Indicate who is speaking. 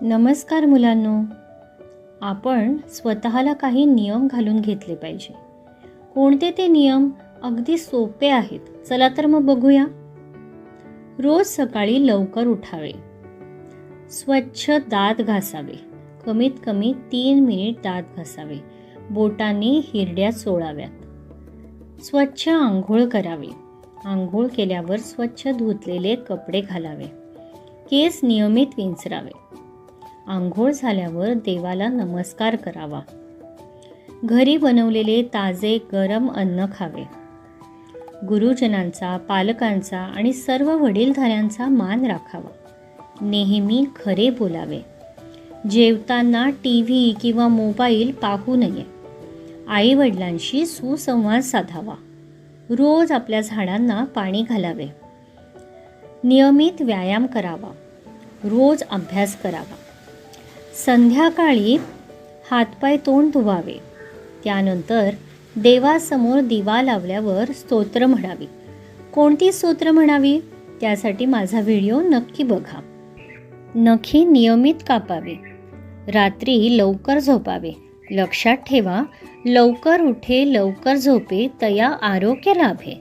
Speaker 1: नमस्कार मुलांनो. आपण स्वतःला काही नियम घालून घेतले पाहिजे. कोणते ते नियम अगदी सोपे आहेत चला तर मग बघूया. रोज सकाळी लवकर उठावे. स्वच्छ दात घासावे. कमीत कमी तीन मिनिट दात घासावे. बोटांनी हिरड्या चोळाव्यात. स्वच्छ आंघोळ करावे. आंघोळ केल्यावर स्वच्छ धुतलेले कपडे घालावे. केस नियमित विंचरावे. आंघोळ झाल्यावर देवाला नमस्कार करावा. घरी बनवलेले ताजे गरम अन्न खावे. गुरुजनांचा पालकांचा आणि सर्व वडीलधाऱ्यांचा मान राखावा. नेहमी खरे बोलावे. जेवताना टी व्ही किंवा मोबाईल पाहू नये. आईवडिलांशी सुसंवाद साधावा. रोज आपल्या झाडांना पाणी घालावे. नियमित व्यायाम करावा. रोज अभ्यास करावा. संध्याकाळी हातपाय तोंड धुवावे. त्यानंतर देवासमोर दिवा लावल्यावर स्तोत्र म्हणावी. कोणती स्तोत्र म्हणावी? त्यासाठी माझा व्हिडिओ नक्की बघा. नखी नियमित कापावे. रात्री लवकर झोपावे. लक्षात ठेवा लवकर उठे लवकर झोपे तया आरोग्य लाभे.